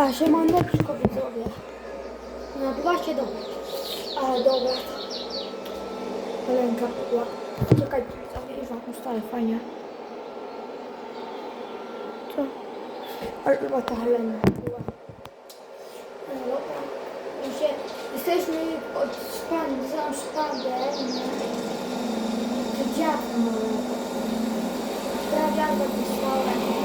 A się mandeczko widzowie. No właśnie do. Ale dobra. Ręka była. Czekaj, widzowie, już wam ustalę fajnie. Co? Ale chyba ta Helena była. No się, jesteśmy od szpan, za szpadę. Dziadka małego. Prawiarka wysłała,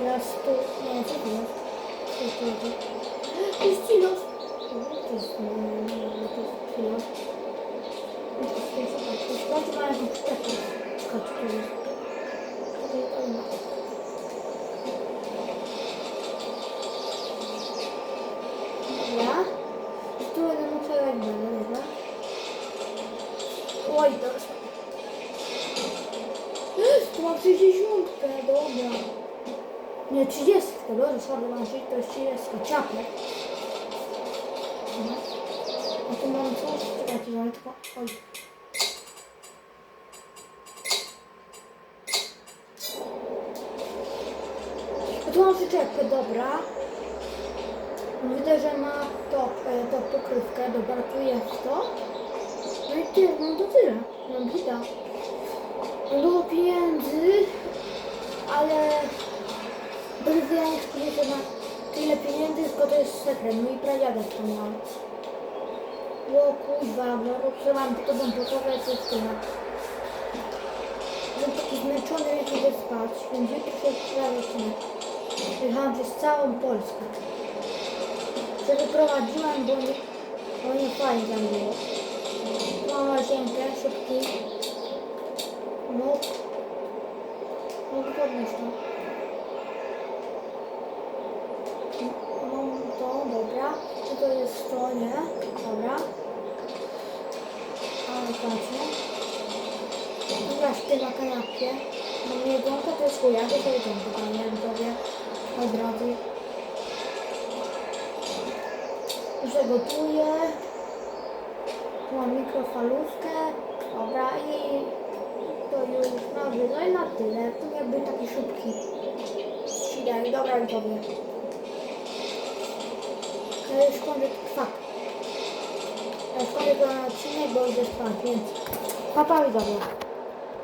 Biraz da yazı diyor. Şey oldu. Üstü yok. Nie 30, dobra, słabo não 30, to jest 30, ciapek. Dobra. A tu mam coś, czekajcie, mam tylko, oj. A tu mam przyczepkę, dobra. Widzę, że ma to, e, to pokrywkę, dobra, tu jest to. No i tyle, no to tyle. No bida. Mam dużo pieniędzy, ale bez wyjania że na to jest sekret. No i pradziadek to miał. O kuźwa, no trzeba to bym pokazać, tyle. Jestem taki zmęczony, więc idę spać, więc jutro się prawie Jechałam przez całą Polskę że wyprowadziłam, bo nie, bo nie fajnie tam było. Mam łazienkę, szybki. No. Mogę podnieść to. Mam to, dobra. To jest to, nie? Dobra. Ale patrzę. Dobra, śpię na kanapie. Mam jedzonko, to jest chuj, ja to sobie jedzonko, panie widzowie. Od razu. że gotuję. Tu mam mikrofalówkę. Dobra i to już prawie. No i na tyle. Tu jakby taki szybki śniadanie. Dobra i tobie. Ja już kończę kwak. Ja już kończę ten odcinek, bo idę spać, więc papa i dobra.